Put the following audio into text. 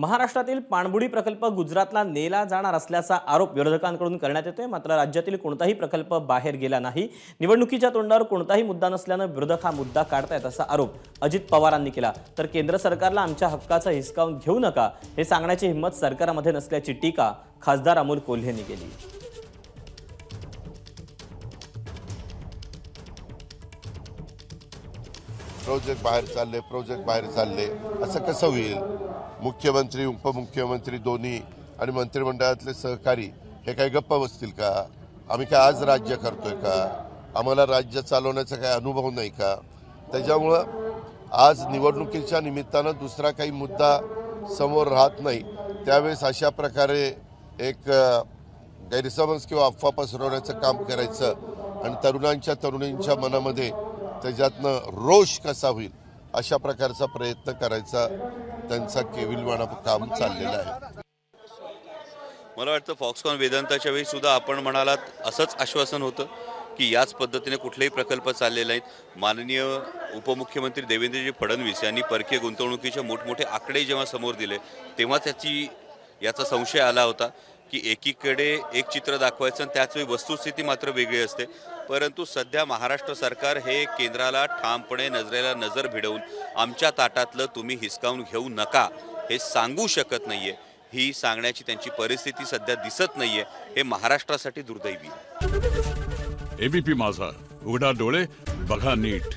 महाराष्ट्रातील पाणबुडी प्रकल्प गुजरातला नेला जाणार असल्याचा आरोप विरोधकांकडून करण्यात येतोय. मात्र राज्यातील कोणताही प्रकल्प बाहेर गेला नाही. निवडणुकीच्या तोंडावर कोणताही मुद्दा नसल्यानं विरोधक हा मुद्दा काढतायत असा आरोप अजित पवारांनी केला. तर केंद्र सरकारला आमच्या हक्काचा हिसकावून घेऊ नका हे सांगण्याची हिंमत सरकारमध्ये नसल्याची टीका खासदार अमोल कोल्हेंनी केली. प्रोजेक्ट बाहेर चालले प्रोजेक्ट बाहेर चालले असं कसं होईल? मुख्यमंत्री उपमुख्यमंत्री दोन्ही आणि मंत्रिमंडळातले सहकारी हे काही गप्प बसतील का? आम्ही काय आज राज्य करतोय का? आम्हाला राज्य चालवण्याचा काही अनुभव नाही का? त्याच्यामुळं आज निवडणुकीच्या निमित्तानं दुसरा काही मुद्दा समोर राहत नाही. त्यावेळेस अशा प्रकारे एक गैरसमज किंवा अफवा पसरवण्याचं काम करायचं आणि तरुणांच्या तरुणींच्या मनामध्ये त्याच्यातनं रोष कसा होईल? अशा प्रकारचा प्रयत्न करायचा त्यांचा केविलवाणा काम चाललेला आहे. मला वाटतं फॉक्सकॉन वेदांताच्या वेळी सुद्धा आपण म्हणालात असंच आश्वासन होतं की याच पद्धतीने कुठलेही प्रकल्प चाललेले नाहीत. माननीय उपमुख्यमंत्री देवेंद्रजी फडणवीस यांनी परकीय गुंतवणुकीचे मोठमोठे आकडे जेव्हा समोर दिले तेव्हा त्याची याचा संशय आला होता. की एकीकडे एक चित्र दाखवायचं आणि त्याच वेळी वस्तुस्थिती मात्र वेगळी असते. परंतु सध्या महाराष्ट्र सरकार हे केंद्राला ठामपणे नजरेला नजर भिडवून आमच्या ताटातलं तुम्ही हिसकावून घेऊ नका हे सांगू शकत नाहीये. ही सांगण्याची त्यांची परिस्थिती सध्या दिसत नाही आहे हे महाराष्ट्रासाठी दुर्दैवी एबीपी माझा. उघडा डोळे बघा नीट.